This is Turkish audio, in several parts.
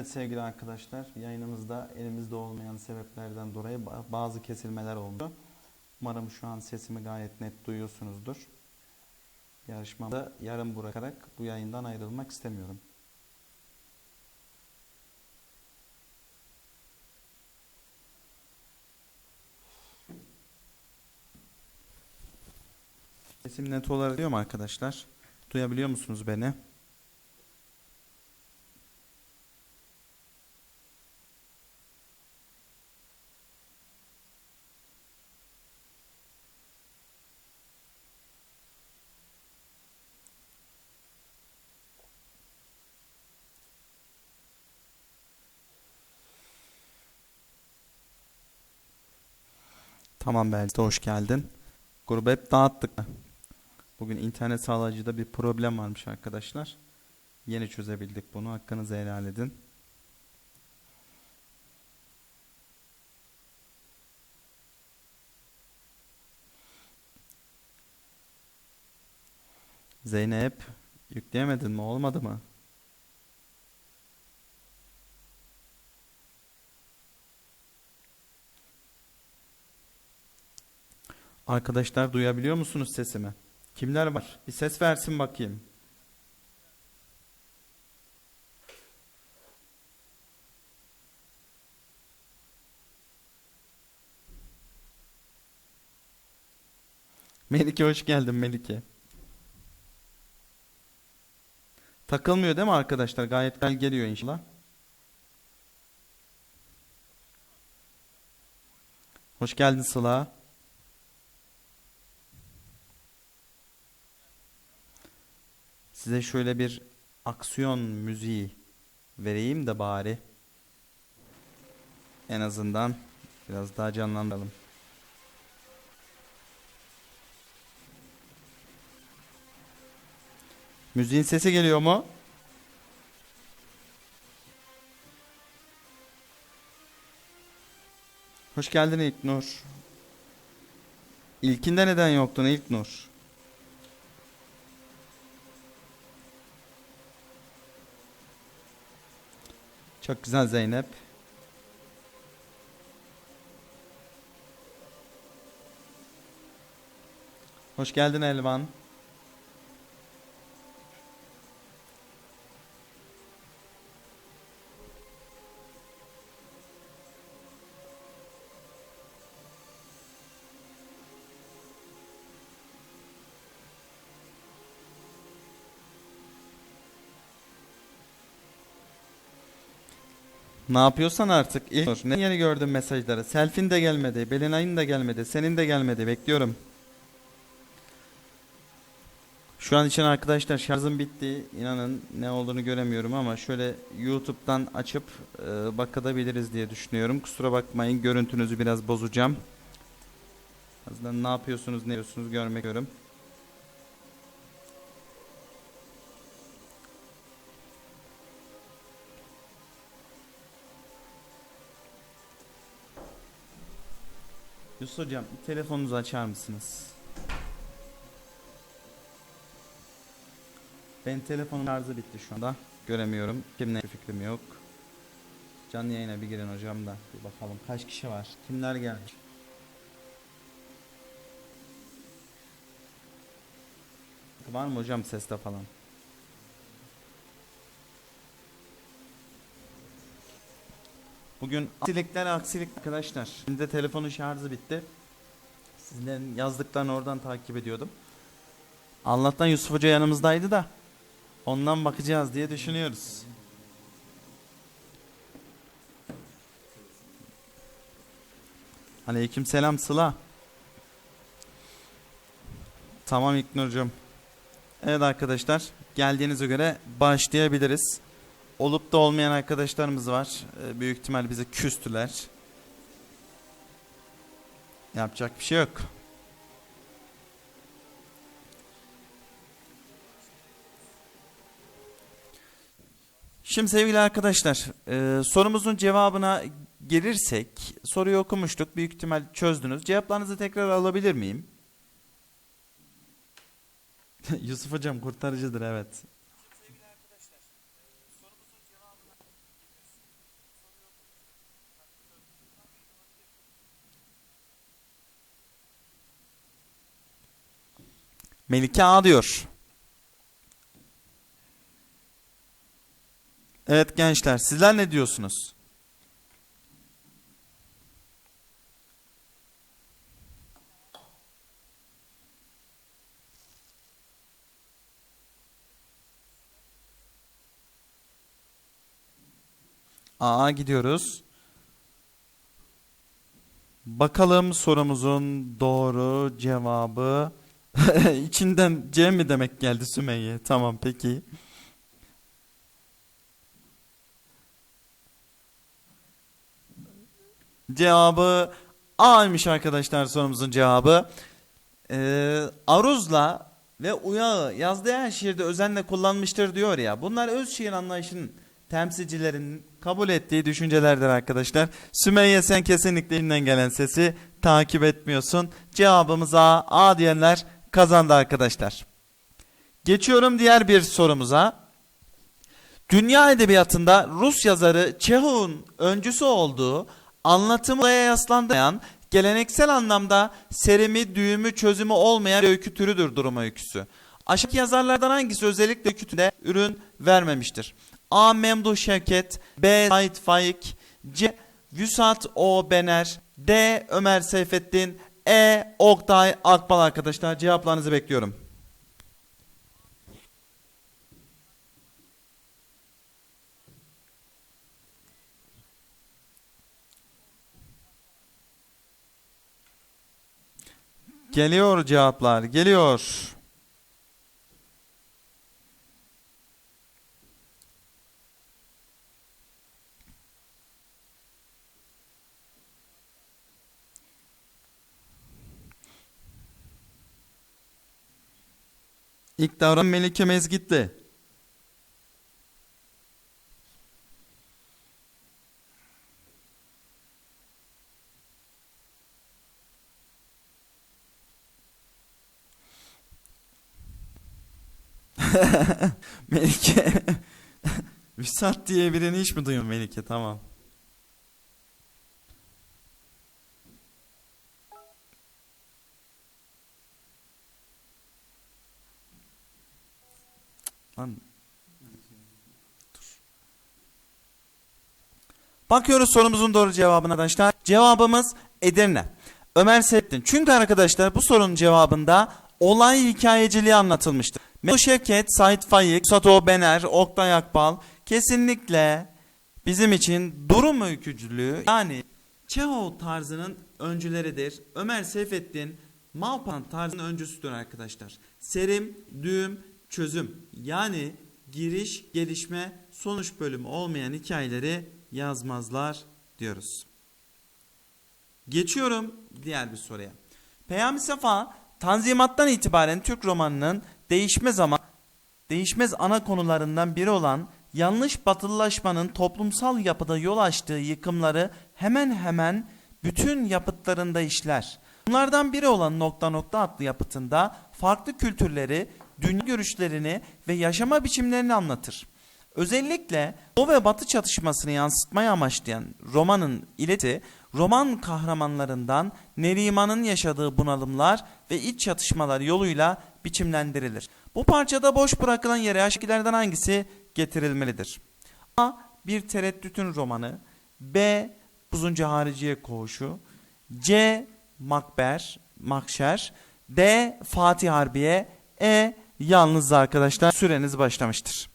Evet sevgili arkadaşlar, yayınımızda elimizde olmayan sebeplerden dolayı ba- bazı kesilmeler oldu. Umarım şu an sesimi gayet net duyuyorsunuzdur. Yarışmamda yarım bırakarak bu yayından ayrılmak istemiyorum. Sesim net olarak duyuyor mu arkadaşlar? Duyabiliyor musunuz beni? Tamam Belki hoş geldin. Grubu hep dağıttık. Bugün internet sağlayıcıda bir problem varmış arkadaşlar. Yeni çözebildik bunu. Hakkınızı helal edin. Zeynep yükleyemedin mi? Olmadı mı? Arkadaşlar duyabiliyor musunuz sesimi? Kimler var? Bir ses versin bakayım. Melike hoş geldin Melike. Takılmıyor değil mi arkadaşlar? Gayet güzel geliyor inşallah. Hoş geldin Sıla. Size şöyle bir aksiyon müziği vereyim de bari. En azından biraz daha canlandıralım. Müziğin sesi geliyor mu? Hoş geldin İlknur. İlkinde neden yoktun İlknur? Çok güzel Zeynep. Hoş geldin Elvan. Ne yapıyorsan artık ilk ne yeni gördüm mesajları. Selfin de gelmedi, Belinay'ın da gelmedi, senin de gelmedi. Bekliyorum. Şu an için arkadaşlar şarjım bitti. İnanın ne olduğunu göremiyorum ama şöyle YouTube'dan açıp e, bakabiliriz diye düşünüyorum. Kusura bakmayın görüntünüzü biraz bozacağım. Azından ne yapıyorsunuz, ne yapıyorsunuz görmek istiyorum. Yusuf hocam bir telefonunuzu açar mısınız? Ben telefonun şarjı bitti şu anda. Göremiyorum. Kimle fikrim yok. Canlı yayına bir girin hocam da bir bakalım kaç kişi var. Kimler gelmiş? Var mı hocam seste falan? Bugün aksilikler aksilik arkadaşlar. Şimdi telefonun şarjı bitti. Sizlerin yazdıklarını oradan takip ediyordum. Allah'tan Yusuf Hoca yanımızdaydı da ondan bakacağız diye düşünüyoruz. Aleyküm selam Sıla. Tamam İknur'cum. Evet arkadaşlar geldiğinize göre başlayabiliriz. Olup da olmayan arkadaşlarımız var. Ee, Büyük ihtimal bize küstüler. Yapacak bir şey yok. Şimdi sevgili arkadaşlar, e, sorumuzun cevabına gelirsek, soruyu okumuştuk, büyük ihtimal çözdünüz. Cevaplarınızı tekrar alabilir miyim? Yusuf hocam kurtarıcıdır evet. Melike A diyor. Evet gençler sizler ne diyorsunuz? A gidiyoruz. Bakalım sorumuzun doğru cevabı. İçinden C mi demek geldi Sümeyye? Tamam peki. Cevabı A'ymış arkadaşlar sorumuzun cevabı. Ee, aruzla ve uyağı yazdığı her şiirde özenle kullanmıştır diyor ya. Bunlar öz şiir anlayışının temsilcilerinin kabul ettiği düşüncelerdir arkadaşlar. Sümeyye sen kesinlikle elinden gelen sesi takip etmiyorsun. Cevabımız A. A diyenler kazandı arkadaşlar. Geçiyorum diğer bir sorumuza. Dünya edebiyatında Rus yazarı Çehov'un öncüsü olduğu anlatımı olaya yaslanmayan, geleneksel anlamda serimi, düğümü, çözümü olmayan öykü türüdür durum öyküsü. Aşağıdaki yazarlardan hangisi özellikle öykütünde ürün vermemiştir? A. Memduh Şevket B. Said Faik C. Vüsat O. Bener D. Ömer Seyfettin E. Oktay Akbal arkadaşlar cevaplarınızı bekliyorum. Geliyor cevaplar geliyor. İlk davran Melike Mezgit'ti. Melike Vüsat diye birini hiç mi duyuyorsun Melike? Tamam. Lan. Bakıyoruz sorumuzun doğru cevabına arkadaşlar. Cevabımız Edirne. Ömer Seyfettin. Çünkü arkadaşlar bu sorunun cevabında olay hikayeciliği anlatılmıştır. Mehmet Şevket, Sait Faik, Sato Bener, Oktay Akbal kesinlikle bizim için durum öykücülüğü yani Çehov tarzının öncüleridir. Ömer Seyfettin Malpan tarzının öncüsüdür arkadaşlar. Serim, düğüm, çözüm yani giriş, gelişme, sonuç bölümü olmayan hikayeleri yazmazlar diyoruz. Geçiyorum diğer bir soruya. Peyami Safa Tanzimat'tan itibaren Türk romanının değişmez ama değişmez ana konularından biri olan yanlış batılılaşmanın toplumsal yapıda yol açtığı yıkımları hemen hemen bütün yapıtlarında işler. Bunlardan biri olan Nokta Nokta adlı yapıtında farklı kültürleri, dünya görüşlerini ve yaşama biçimlerini anlatır. Özellikle Doğu ve Batı çatışmasını yansıtmayı amaçlayan romanın ileti, roman kahramanlarından Neriman'ın yaşadığı bunalımlar ve iç çatışmalar yoluyla biçimlendirilir. Bu parçada boş bırakılan yere aşkilerden hangisi getirilmelidir? A. Bir tereddütün romanı B. Buzunca Hariciye Koğuşu C. Makber, Makşer D. Fatih Harbiye E. Yalnız arkadaşlar süreniz başlamıştır.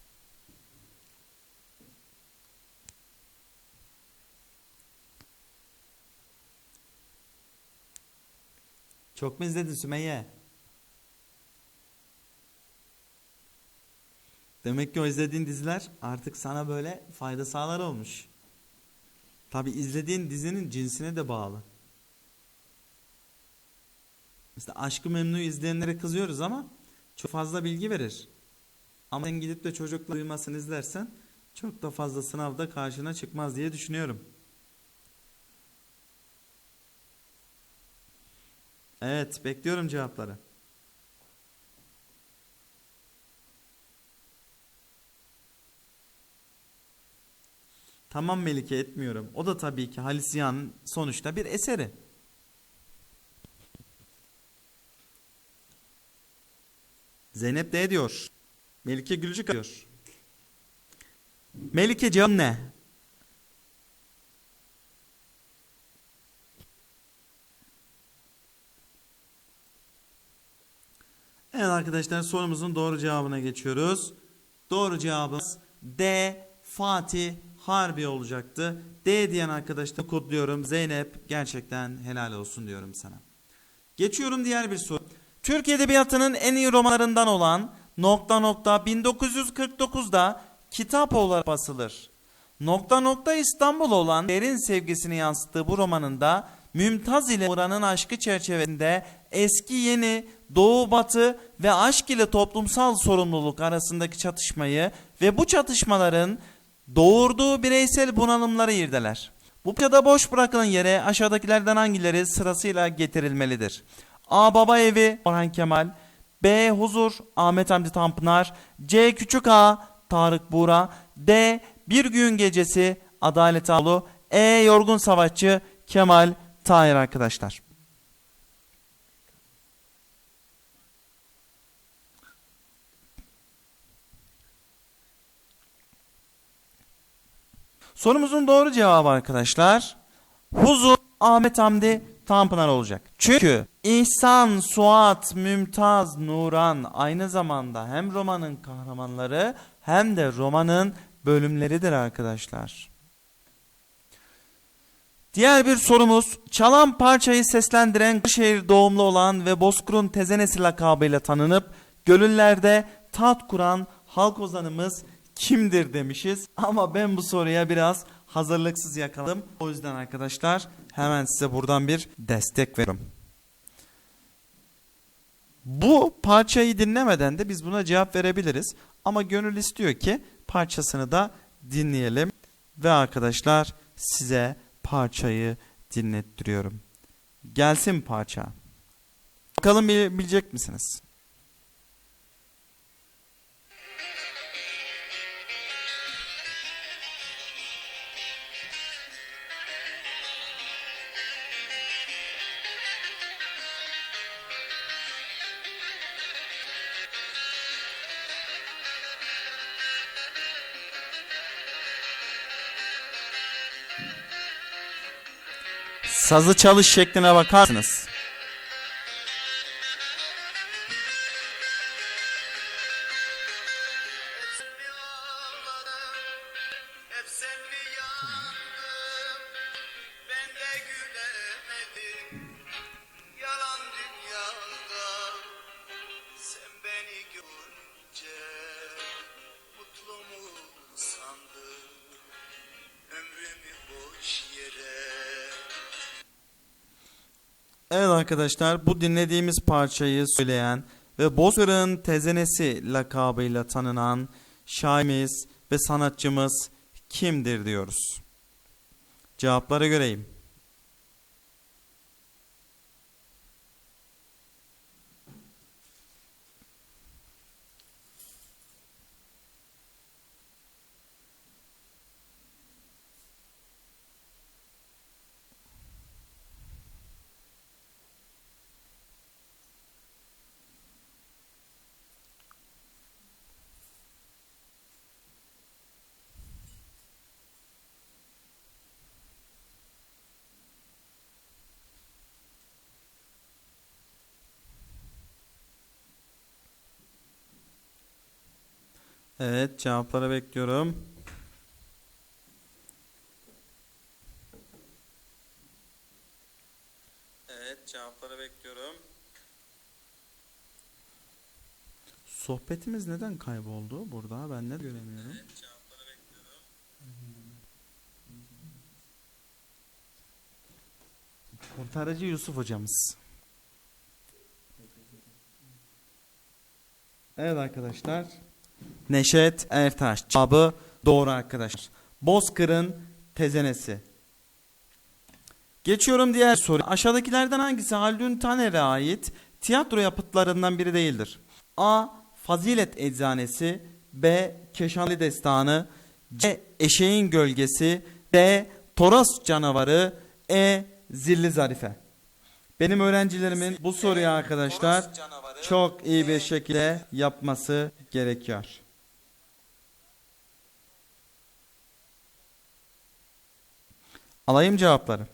Çok mu izledin Sümeyye? Demek ki o izlediğin diziler artık sana böyle fayda sağlar olmuş. Tabi izlediğin dizinin cinsine de bağlı. Mesela Aşkı Memnu'yu izleyenlere kızıyoruz ama çok fazla bilgi verir. Ama sen gidip de çocukla duymasını izlersen çok da fazla sınavda karşına çıkmaz diye düşünüyorum. Evet, bekliyorum cevapları. Tamam Melike etmiyorum. O da tabii ki Halis Ziya'nın sonuçta bir eseri. Zeynep D diyor. Melike Gülcük diyor. Melike cevap ne? Evet arkadaşlar sorumuzun doğru cevabına geçiyoruz. Doğru cevabımız D Fatih Harbi olacaktı. D diyen arkadaşlar kutluyorum. Zeynep gerçekten helal olsun diyorum sana. Geçiyorum diğer bir soru. Türk Edebiyatı'nın en iyi romanlarından olan nokta nokta 1949'da kitap olarak basılır. Nokta nokta İstanbul olan derin sevgisini yansıttığı bu romanında Mümtaz ile Muran'ın aşkı çerçevesinde eski yeni, doğu batı ve aşk ile toplumsal sorumluluk arasındaki çatışmayı ve bu çatışmaların doğurduğu bireysel bunalımları irdeler. Bu piyada boş bırakılan yere aşağıdakilerden hangileri sırasıyla getirilmelidir? A. Baba Evi Orhan Kemal B. Huzur Ahmet Hamdi Tanpınar C. Küçük A Tarık Buğra D. Bir Gün Gecesi Adalet Ağlu E. Yorgun Savaşçı Kemal Tahir arkadaşlar. Sorumuzun doğru cevabı arkadaşlar Huzur Ahmet Hamdi Tanpınar olacak. Çünkü İhsan, Suat, Mümtaz, Nuran aynı zamanda hem romanın kahramanları hem de romanın bölümleridir arkadaşlar. Diğer bir sorumuz çalan parçayı seslendiren Kırşehir doğumlu olan ve Bozkır'ın tezenesi lakabıyla tanınıp gönüllerde tat kuran halk ozanımız kimdir demişiz. Ama ben bu soruya biraz hazırlıksız yakaladım. O yüzden arkadaşlar hemen size buradan bir destek veriyorum. Bu parçayı dinlemeden de biz buna cevap verebiliriz. Ama gönül istiyor ki parçasını da dinleyelim. Ve arkadaşlar size parçayı dinlettiriyorum. Gelsin parça. Bakalım bilecek misiniz? Sazı çalış şekline bakarsınız. Arkadaşlar bu dinlediğimiz parçayı söyleyen ve Bozkır'ın tezenesi lakabıyla tanınan şairimiz ve sanatçımız kimdir diyoruz. Cevapları göreyim. Evet cevapları bekliyorum. Evet cevapları bekliyorum. Sohbetimiz neden kayboldu burada? Ben ne göremiyorum. Evet cevapları bekliyorum. Kurtarıcı Yusuf hocamız. Evet arkadaşlar. Neşet Ertaş. Cevabı doğru arkadaşlar. Bozkır'ın tezenesi. Geçiyorum diğer soru. Aşağıdakilerden hangisi Haldun Taner'e ait tiyatro yapıtlarından biri değildir? A. Fazilet Eczanesi B. Keşanlı Destanı C. Eşeğin Gölgesi D. Toros Canavarı E. Zilli Zarife Benim öğrencilerimin bu soruyu arkadaşlar çok iyi bir şekilde yapması gerekiyor. Alayım cevapları.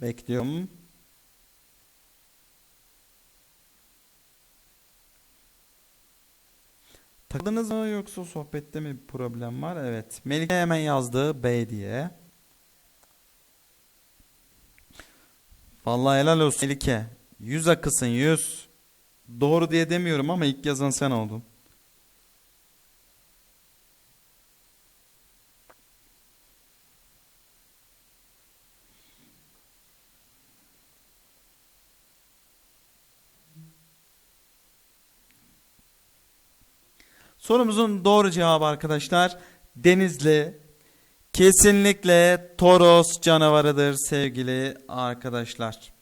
Bekliyorum. Takıldınız mı yoksa sohbette mi bir problem var? Evet. Melike hemen yazdı B diye. Vallahi helal olsun Melike. Yüz akısın yüz. Doğru diye demiyorum ama ilk yazan sen oldun. Sorumuzun doğru cevabı arkadaşlar Denizli kesinlikle Toros canavarıdır sevgili arkadaşlar.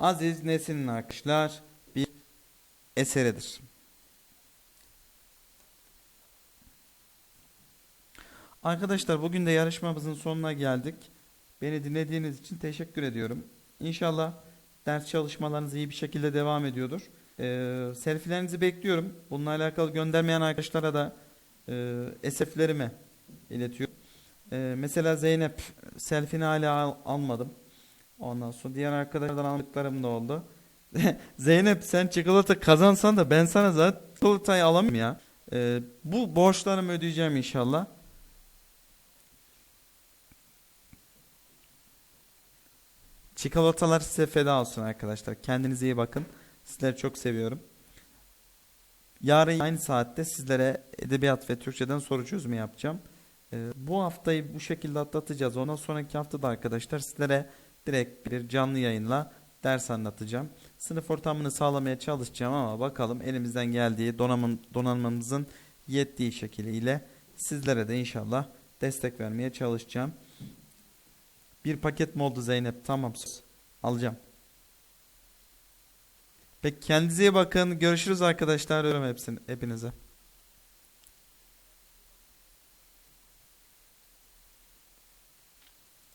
Aziz Nesin'in arkadaşlar bir eseridir. Arkadaşlar bugün de yarışmamızın sonuna geldik. Beni dinlediğiniz için teşekkür ediyorum. İnşallah ders çalışmalarınız iyi bir şekilde devam ediyordur. Ee, selfie'lerinizi bekliyorum. Bununla alakalı göndermeyen arkadaşlara da e, SF'lerimi iletiyorum. Ee, mesela Zeynep selfie'ni hala al- almadım. Ondan sonra diğer arkadaşlardan aldıklarım da oldu. Zeynep sen çikolata kazansan da ben sana zaten çikolatayı alamıyorum ya. Ee, bu borçlarımı ödeyeceğim inşallah. Çikolatalar size feda olsun arkadaşlar. Kendinize iyi bakın. Sizleri çok seviyorum. Yarın aynı saatte sizlere edebiyat ve Türkçeden soru çözümü yapacağım. Ee, bu haftayı bu şekilde atlatacağız. Ondan sonraki haftada arkadaşlar sizlere direkt bir canlı yayınla ders anlatacağım. Sınıf ortamını sağlamaya çalışacağım ama bakalım elimizden geldiği donanım, donanmamızın yettiği şekliyle sizlere de inşallah destek vermeye çalışacağım. Bir paket mi oldu Zeynep? Tamam. Alacağım. Peki kendinize iyi bakın. Görüşürüz arkadaşlar. Öpüyorum hepsini, hepinize.